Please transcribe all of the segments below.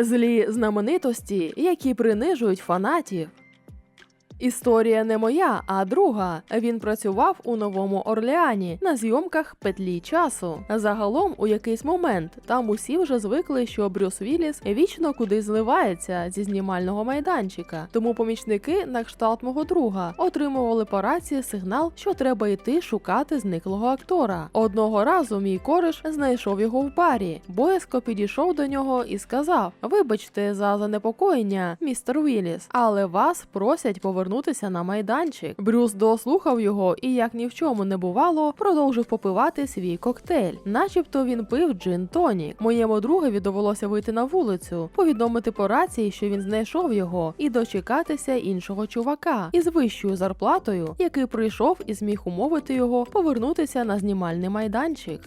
Злі знаменитості, які принижують фанатів. Історія не моя, а друга. Він працював у Новому Орлеані на зйомках петлі часу. Загалом, у якийсь момент, там усі вже звикли, що Брюс Вілліс вічно кудись зливається зі знімального майданчика. Тому помічники на кшталт мого друга отримували по рації сигнал, що треба йти шукати зниклого актора. Одного разу мій кореш знайшов його в барі. Боязко підійшов до нього і сказав: Вибачте за занепокоєння, містер Вілліс, але вас просять повернутися на майданчик. Брюс дослухав його і, як ні в чому не бувало, продовжив попивати свій коктейль, начебто він пив джин тонік. Моєму другові довелося вийти на вулицю, повідомити по рації, що він знайшов його, і дочекатися іншого чувака із вищою зарплатою, який прийшов і зміг умовити його повернутися на знімальний майданчик.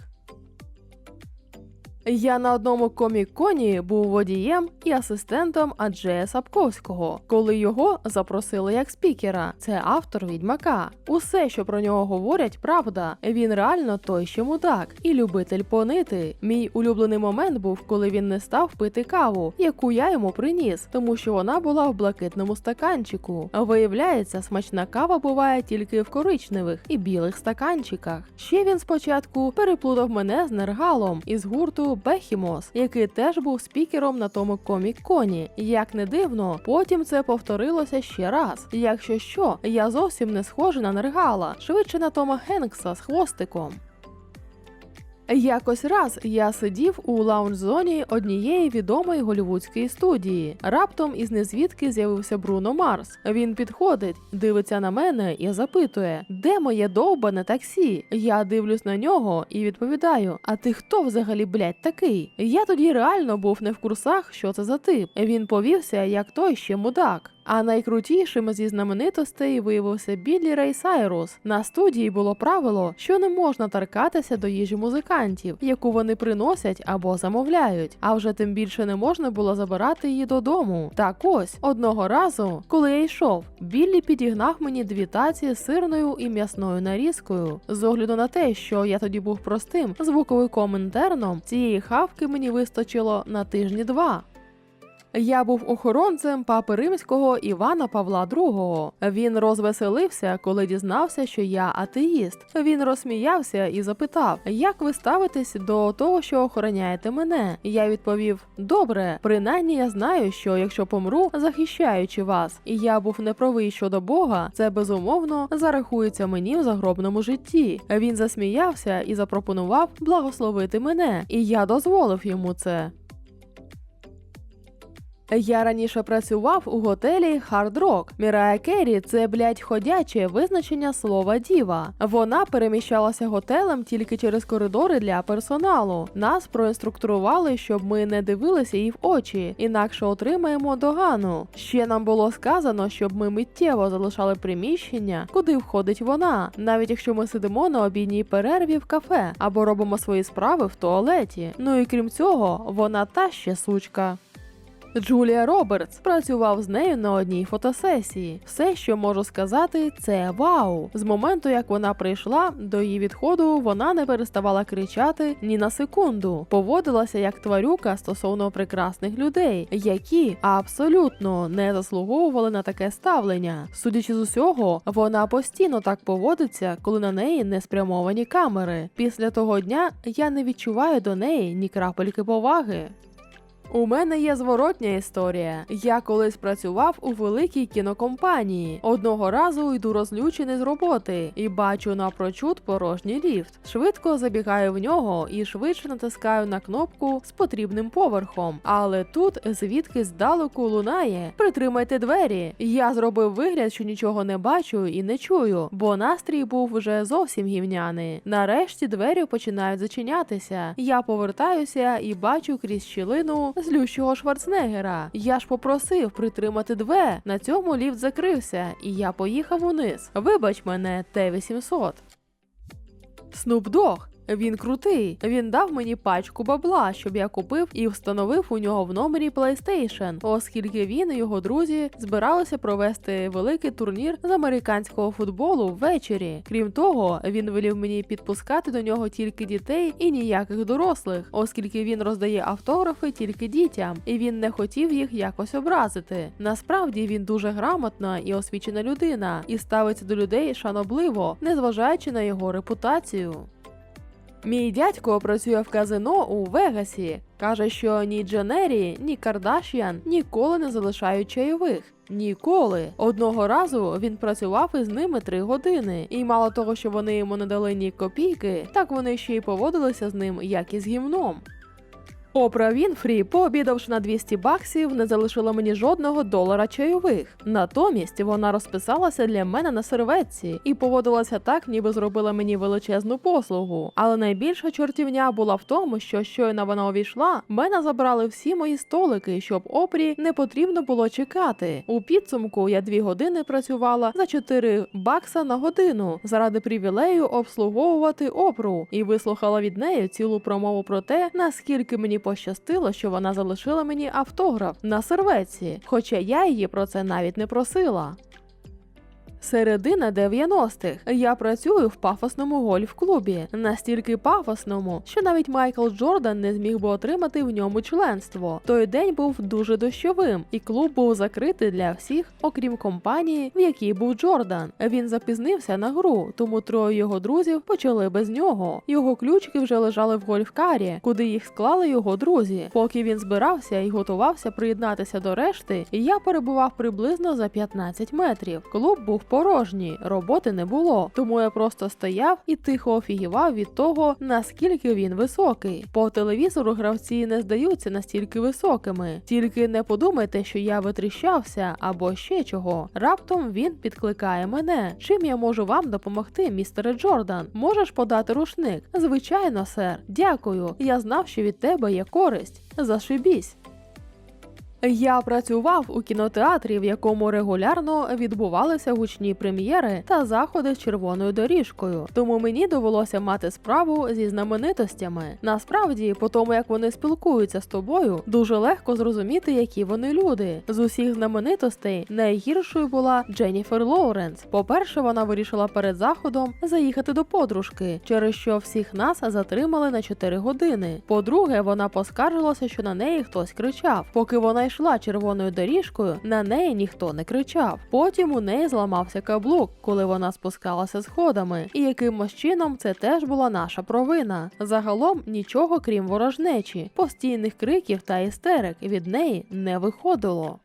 Я на одному комік-коні був водієм і асистентом Аджея Сапковського, коли його запросили як спікера. Це автор відьмака. Усе, що про нього говорять, правда. Він реально той ще мудак і любитель понити. Мій улюблений момент був, коли він не став пити каву, яку я йому приніс, тому що вона була в блакитному стаканчику. Виявляється, смачна кава буває тільки в коричневих і білих стаканчиках. Ще він спочатку переплутав мене з нергалом із гурту Бехімос, який теж був спікером на тому комік-коні. Як не дивно, потім це повторилося ще раз. Якщо що, я зовсім не схожа на нергала, швидше на Тома Хенкса з хвостиком. Якось раз я сидів у лаунж-зоні однієї відомої голівудської студії. Раптом із незвідки з'явився Бруно Марс. Він підходить, дивиться на мене і запитує, де моє довбане таксі. Я дивлюсь на нього і відповідаю: А ти хто взагалі, блядь, такий? Я тоді реально був не в курсах, що це за тип. Він повівся як той ще мудак. А найкрутішим зі знаменитостей виявився Біллі Рей Сайрус. На студії було правило, що не можна торкатися до їжі музикантів, яку вони приносять або замовляють. А вже тим більше не можна було забирати її додому. Так ось одного разу, коли я йшов, Біллі підігнав мені дві таці сирною і м'ясною нарізкою. З огляду на те, що я тоді був простим звуковиком інтерном, цієї хавки мені вистачило на тижні два. Я був охоронцем папи римського Івана Павла II. Він розвеселився, коли дізнався, що я атеїст. Він розсміявся і запитав, як ви ставитесь до того, що охороняєте мене. Я відповів: добре, принаймні я знаю, що якщо помру, захищаючи вас, і я був неправий щодо Бога, це безумовно зарахується мені в загробному житті. Він засміявся і запропонував благословити мене, і я дозволив йому це. Я раніше працював у готелі Hard Rock. Мірая Керрі – це блядь, ходяче визначення слова діва. Вона переміщалася готелем тільки через коридори для персоналу. Нас проінструктурували, щоб ми не дивилися їй в очі, інакше отримаємо догану. Ще нам було сказано, щоб ми миттєво залишали приміщення, куди входить вона, навіть якщо ми сидимо на обідній перерві в кафе або робимо свої справи в туалеті. Ну і крім цього, вона та ще сучка. Джулія Робертс працював з нею на одній фотосесії. Все, що можу сказати, це вау. З моменту, як вона прийшла, до її відходу вона не переставала кричати ні на секунду. Поводилася як тварюка стосовно прекрасних людей, які абсолютно не заслуговували на таке ставлення. Судячи з усього, вона постійно так поводиться, коли на неї не спрямовані камери. Після того дня я не відчуваю до неї ні крапельки поваги. У мене є зворотня історія. Я колись працював у великій кінокомпанії. Одного разу йду розлючений з роботи і бачу напрочуд порожній ліфт. Швидко забігаю в нього і швидше натискаю на кнопку з потрібним поверхом. Але тут звідки здалеку лунає: притримайте двері. Я зробив вигляд, що нічого не бачу і не чую, бо настрій був вже зовсім гівняний. Нарешті двері починають зачинятися. Я повертаюся і бачу крізь щілину злющого Шварценеггера. Я ж попросив притримати две. На цьому ліфт закрився, і я поїхав униз. Вибач мене, Т-800. Снуп Дог Він крутий. Він дав мені пачку бабла, щоб я купив і встановив у нього в номері PlayStation, оскільки він і його друзі збиралися провести великий турнір з американського футболу ввечері. Крім того, він велів мені підпускати до нього тільки дітей і ніяких дорослих, оскільки він роздає автографи тільки дітям, і він не хотів їх якось образити. Насправді він дуже грамотна і освічена людина, і ставиться до людей шанобливо, незважаючи на його репутацію. Мій дядько працює в казино у Вегасі. Каже, що ні Дженері, ні Кардаш'ян ніколи не залишають чайових. Ніколи. Одного разу він працював із ними три години, і мало того, що вони йому не дали ні копійки, так вони ще й поводилися з ним як із гімном. Опра Вінфрі, пообідавши на 200 баксів, не залишила мені жодного долара чайових. Натомість вона розписалася для мене на серветці і поводилася так, ніби зробила мені величезну послугу. Але найбільша чортівня була в тому, що щойно вона увійшла, мене забрали всі мої столики, щоб опрі не потрібно було чекати. У підсумку я дві години працювала за 4 бакса на годину заради привілею обслуговувати опру і вислухала від неї цілу промову про те, наскільки мені пощастило, що вона залишила мені автограф на серветці, хоча я її про це навіть не просила. Середина 90-х. Я працюю в пафосному гольф-клубі, настільки пафосному, що навіть Майкл Джордан не зміг би отримати в ньому членство. Той день був дуже дощовим, і клуб був закритий для всіх, окрім компанії, в якій був Джордан. Він запізнився на гру, тому троє його друзів почали без нього. Його ключики вже лежали в гольфкарі, куди їх склали його друзі. Поки він збирався і готувався приєднатися до решти, я перебував приблизно за 15 метрів. Клуб був порожній, роботи не було. Тому я просто стояв і тихо офігівав від того, наскільки він високий. По телевізору гравці не здаються настільки високими. Тільки не подумайте, що я витріщався або ще чого. Раптом він підкликає мене. Чим я можу вам допомогти, містере Джордан? Можеш подати рушник? Звичайно, сер. Дякую. Я знав, що від тебе є користь. Зашибісь. Я працював у кінотеатрі, в якому регулярно відбувалися гучні прем'єри та заходи з червоною доріжкою. Тому мені довелося мати справу зі знаменитостями. Насправді, по тому як вони спілкуються з тобою, дуже легко зрозуміти, які вони люди. З усіх знаменитостей найгіршою була Дженніфер Лоуренс. По-перше, вона вирішила перед заходом заїхати до подружки, через що всіх нас затримали на 4 години. По-друге, вона поскаржилася, що на неї хтось кричав. Поки вона йшла червоною доріжкою, на неї ніхто не кричав. Потім у неї зламався каблук, коли вона спускалася сходами, і якимось чином це теж була наша провина. Загалом нічого крім ворожнечі, постійних криків та істерик від неї не виходило.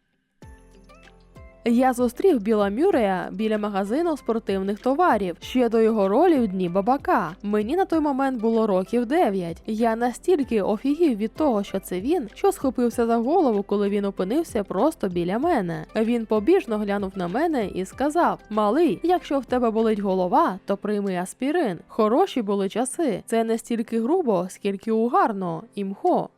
Я зустрів Біла Мюрея біля магазину спортивних товарів ще до його ролі в дні бабака. Мені на той момент було років 9. Я настільки офігів від того, що це він, що схопився за голову, коли він опинився просто біля мене. Він побіжно глянув на мене і сказав: Малий, якщо в тебе болить голова, то прийми аспірин. Хороші були часи. Це не стільки грубо, скільки угарно, імхо.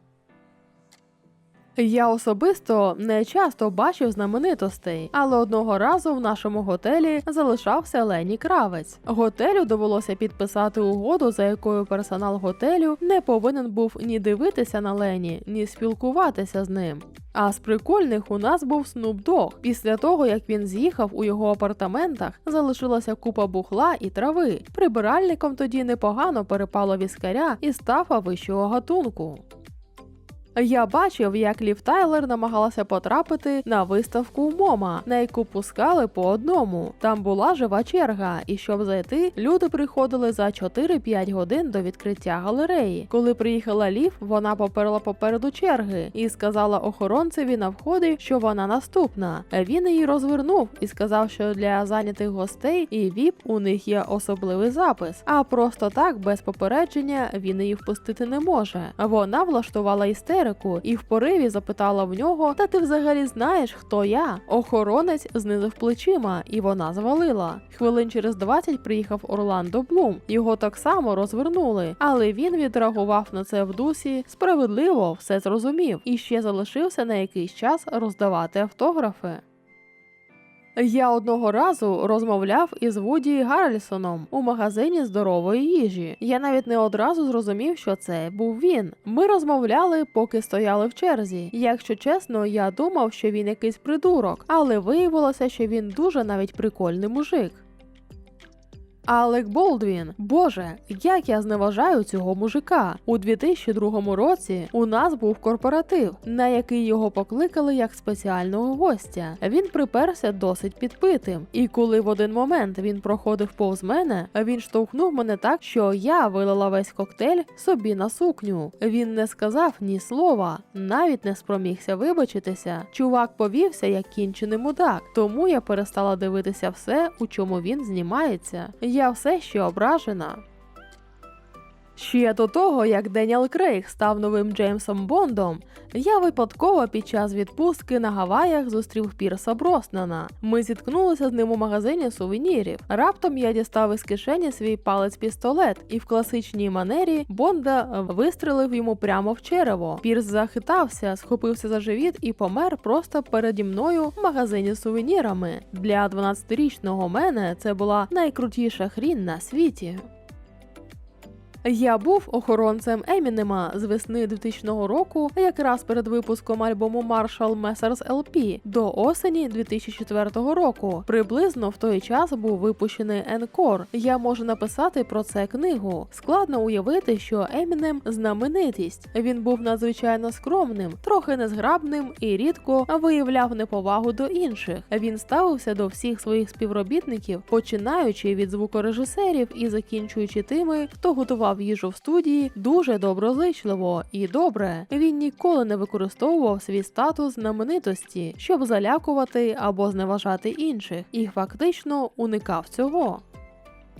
Я особисто не часто бачив знаменитостей, але одного разу в нашому готелі залишався Лені Кравець. Готелю довелося підписати угоду, за якою персонал готелю не повинен був ні дивитися на Лені, ні спілкуватися з ним. А з прикольних у нас був Снуп Дог. Після того, як він з'їхав у його апартаментах, залишилася купа бухла і трави. Прибиральником тоді непогано перепало віскаря і стафа вищого гатунку. Я бачив, як Лів Тайлер намагалася потрапити на виставку МОМА, на яку пускали по одному. Там була жива черга, і щоб зайти, люди приходили за 4-5 годин до відкриття галереї. Коли приїхала Лів, вона поперла попереду черги і сказала охоронцеві на вході, що вона наступна. Він її розвернув і сказав, що для зайнятих гостей і ВІП у них є особливий запис. А просто так, без попередження, він її впустити не може. Вона влаштувала істерику і в пориві запитала в нього: Та ти взагалі знаєш, хто я? Охоронець знизив плечима, і вона звалила. Хвилин через 20 приїхав Орландо Блум. Його так само розвернули, але він відреагував на це в дусі, справедливо все зрозумів і ще залишився на якийсь час роздавати автографи. Я одного разу розмовляв із Вуді Гаррельсоном у магазині здорової їжі. Я навіть не одразу зрозумів, що це був він. Ми розмовляли, поки стояли в черзі. Якщо чесно, я думав, що він якийсь придурок, але виявилося, що він дуже навіть прикольний мужик. Алек Болдвін, боже, як я зневажаю цього мужика. У 2002 році у нас був корпоратив, на який його покликали як спеціального гостя. Він приперся досить підпитим, і коли в один момент він проходив повз мене, він штовхнув мене так, що я вилила весь коктейль собі на сукню. Він не сказав ні слова, навіть не спромігся вибачитися. Чувак повівся як кінчений мудак, тому я перестала дивитися все, у чому він знімається. Я все ще ображена. Ще до того, як Деніел Крейг став новим Джеймсом Бондом, я випадково під час відпустки на Гаваях зустрів Пірса Броснана. Ми зіткнулися з ним у магазині сувенірів. Раптом я дістав із кишені свій палець-пістолет, і в класичній манері Бонда вистрелив йому прямо в черево. Пірс захитався, схопився за живіт і помер просто переді мною в магазині сувенірами. Для 12-річного мене це була найкрутіша хрінь на світі. Я був охоронцем Емінема з весни 2000 року, якраз перед випуском альбому Marshall Messers LP до осені 2004 року. Приблизно в той час був випущений Encore. Я можу написати про це книгу. Складно уявити, що Емінем знаменитість. Він був надзвичайно скромним, трохи незграбним і рідко виявляв неповагу до інших. Він ставився до всіх своїх співробітників, починаючи від звукорежисерів і закінчуючи тими, хто готував їжу в студії, дуже доброзичливо і добре. Він ніколи не використовував свій статус знаменитості, щоб залякувати або зневажати інших, і фактично уникав цього.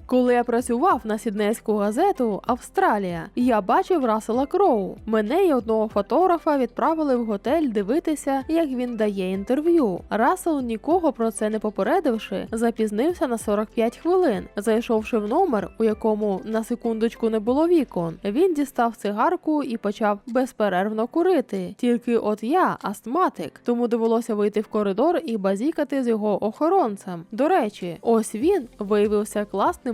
Коли я працював на сіднейську газету Австралія, я бачив Рассела Кроу. Мене і одного фотографа відправили в готель дивитися, як він дає інтерв'ю. Рассел, нікого про це не попередивши, запізнився на 45 хвилин. Зайшовши в номер, у якому на секундочку не було вікон, він дістав цигарку і почав безперервно курити. Тільки от я астматик, тому довелося вийти в коридор і базікати з його охоронцем. До речі, ось він виявився класним